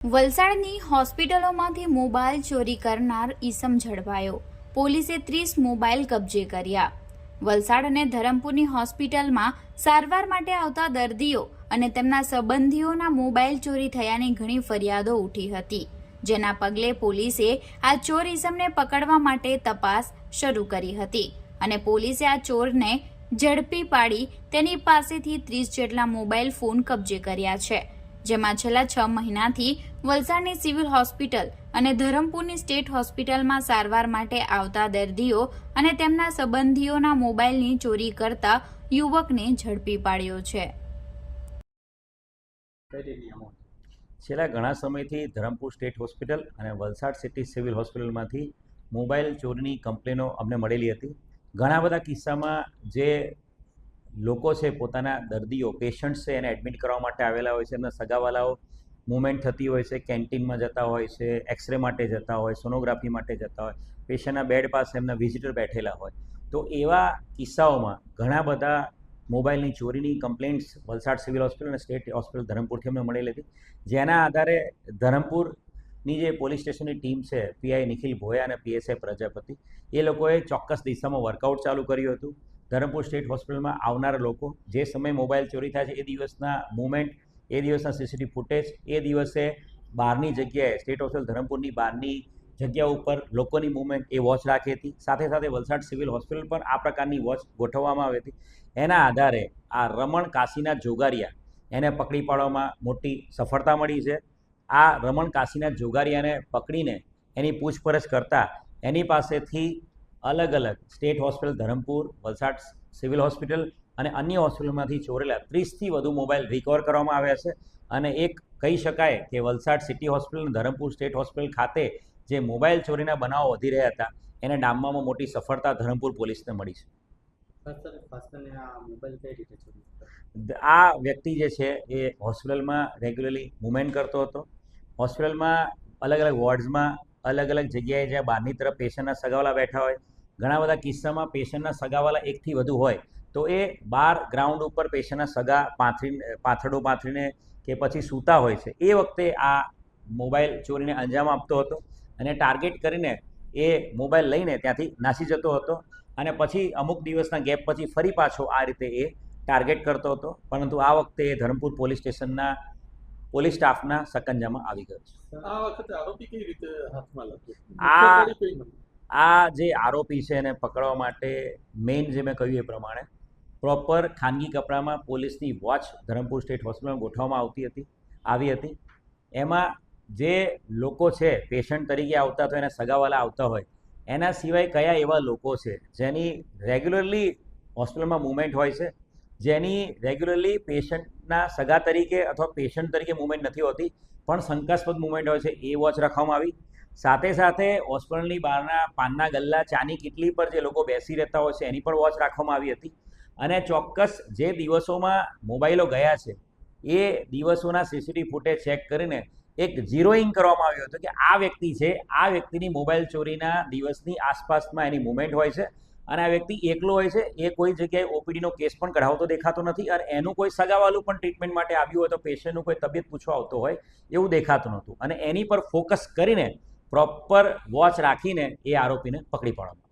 વલસાડની હોસ્પિટલોમાંથી mobile ચોરી કરનાર ઈસમ ઝડપાયો પોલીસે ત્રીસ મોબાઈલ કબજે કર્યા. વલસાડ અને ધરમપુરની હોસ્પિટલમાં સારવાર માટે આવતા દર્દીઓ અને તેમના સંબંધીઓના મોબાઈલ ચોરી થયાની ઘણી ફરિયાદો ઉઠી હતી. જેના પગલે પોલીસે આ ચોર ઈસમને પકડવા માટે તપાસ શરૂ કરી હતી અને પોલીસે આ ચોરને ઝડપી પાડી તેની પાસેથી ત્રીસ જેટલા મોબાઈલ ફોન કબજે કર્યા છે. જેમાં છેલ્લા છ મહિનાથી વલસાડની સિવિલ હોસ્પિટલ અને ધરમપુરની સ્ટેટ હોસ્પિટલમાં સારવાર માટે આવતા દર્દીઓ અને તેમના સંબંધીઓના મોબાઈલની ચોરી કરતા યુવકને ઝડપી પાડ્યો છે. છેલ્લા ઘણા સમયથી ધરમપુર સ્ટેટ હોસ્પિટલ અને વલસાડ સિટી સિવિલ હોસ્પિટલમાંથી મોબાઈલ ચોરીની કમ્પ્લેનો અમને મળેલી હતી. ઘણા બધા કિસ્સામાં જે લોકો છે, પોતાના દર્દીઓ પેશન્ટ્સ છે એને એડમિટ કરવા માટે આવેલા હોય છે. એમના સગાવાલાઓ મુવમેન્ટ થતી હોય છે કેન્ટીનમાં જતા હોય છે એક્સરે માટે જતા હોય સોનોગ્રાફી માટે જતા હોય પેશન્ટના બેડ પાસે એમના વિઝિટર બેઠેલા હોય. તો એવા કિસ્સાઓમાં ઘણા બધા મોબાઈલની ચોરીની કમ્પ્લેન્ટ્સ વલસાડ સિવિલ હોસ્પિટલ અને સ્ટેટ હોસ્પિટલ ધરમપુરથી અમને મળેલી હતી. જેના આધારે ધરમપુરની જે પોલીસ સ્ટેશનની ટીમ છે પીઆઈ નિખિલ ભોયા અને પીએસઆઈ પ્રજાપતિ, એ લોકોએ ચોક્કસ દિશામાં વર્કઆઉટ ચાલુ કર્યું હતું. ધરમપુર સ્ટેટ હોસ્પિટલમાં આવનારા લોકો જે સમયે મોબાઈલ ચોરી થાય છે, એ દિવસના મુમેન્ટ, એ દિવસના સીસીટીવી ફૂટેજ, એ દિવસે બહારની જગ્યાએ, સ્ટેટ હોસ્પિટલ ધરમપુરની બહારની જગ્યા ઉપર લોકોની મુવમેન્ટ એ વોચ રાખી હતી. સાથે સાથે વલસાડ સિવિલ હોસ્પિટલ પર આ પ્રકારની વોચ ગોઠવવામાં આવી હતી. એના આધારે આ રમણ કાશીના જોગારિયા એને પકડી પાડવામાં મોટી સફળતા મળી છે. આ રમણ કાશીના જોગારિયાને પકડીને એની પૂછપરછ કરતાં એની પાસેથી અલગ અલગ state hospital Dharampur Valsad civil hospital અને અન્ય હોસ્પિટલમાંથી ચોરેલા ત્રીસથી વધુ મોબાઈલ રિકવર કરવામાં આવ્યા છે. અને એક કહી શકાય કે વલસાડ સિટી હોસ્પિટલ અને ધરમપુર સ્ટેટ હોસ્પિટલ ખાતે જે મોબાઈલ ચોરીના બનાવો વધી રહ્યા હતા એને ડામવામાં મોટી સફળતા ધરમપુર પોલીસને મળી છે. આ વ્યક્તિ જે છે એ હોસ્પિટલમાં રેગ્યુલરલી મુવમેન્ટ કરતો હતો. હોસ્પિટલમાં અલગ અલગ વોર્ડ્સમાં અલગ અલગ જગ્યાએ જ્યાં બહારની તરફ પેશન્ટના સગાવાલા બેઠા હોય ઘણા બધા કિસ્સામાં પેશન્ટના સગાવાલા એકથી વધુ હોય તો એ બાર ગ્રાઉન્ડ ઉપર પેશન્ટના સગા પાથરી પાથરડો પાથરીને કે પછી સૂતા હોય છે એ વખતે આ મોબાઈલ ચોરીને અંજામ આપતો હતો અને ટાર્ગેટ કરીને એ મોબાઈલ લઈને ત્યાંથી નાસી જતો હતો અને પછી અમુક દિવસના ગેપ પછી ફરી પાછો આ રીતે એ ટાર્ગેટ કરતો હતો પરંતુ આ વખતે એ ધરમપુર પોલીસ સ્ટેશનના પોલીસ સ્ટાફના સકંજામાં આવી ગયો છે. આ વખતે આરોપી કઈ રીતે હાથમાં લાગ્યો આ- આ જે આરોપી છે એને પકડવા માટે મેઇન જે મેં કહ્યું એ પ્રમાણે પ્રોપર ખાનગી કપડામાં પોલીસની વોચ ધરમપુર સ્ટેટ હોસ્પિટલમાં ગોઠવવામાં આવતી હતી, આવી હતી. એમાં જે લોકો છે, પેશન્ટ તરીકે આવતા તો એના સગાવાલા આવતા હોય, એના સિવાય કયા એવા લોકો છે, જેની રેગ્યુલરલી હોસ્પિટલમાં મુવમેન્ટ હોય છે, જેની રેગ્યુલરલી પેશન્ટના સગા તરીકે અથવા પેશન્ટ તરીકે મુવમેન્ટ નથી હોતી, પણ શંકાસ્પદ મુવમેન્ટ હોય છે, એ વોચ રાખવામાં આવી. સાથે સાથે હોસ્પિટલની બહારના પાનના ગલ્લા, ચાની કિટલી પર જે લોકો બેસી રહેતા હોય છે, એની પણ વોચ રાખવામાં આવી હતી. અને ચોક્કસ જે દિવસોમાં મોબાઈલો ગયા છે, એ દિવસોના સીસીટીવી ફૂટેજ ચેક કરીને એક ઝીરોઈંગ કરવામાં આવ્યો હતો કે આ વ્યક્તિ છે, આ વ્યક્તિની મોબાઈલ ચોરીના દિવસની આસપાસમાં એની મુવમેન્ટ હોય છે અને આ વ્યક્તિ એકલો હોય છે, એ કોઈ જગ્યાએ ઓપીડીનો કેસ પણ કઢાવતો દેખાતો નથી અને એનું કોઈ સગાવાલું પણ ટ્રીટમેન્ટ માટે આવ્યું હોય તો પેશન્ટનું કોઈ તબિયત પૂછવા આવતો હોય એવું દેખાતું નહોતું. અને એની પર ફોકસ કરીને પ્રોપર વોચ રાખીને એ આરોપીને પકડી પાડવામાં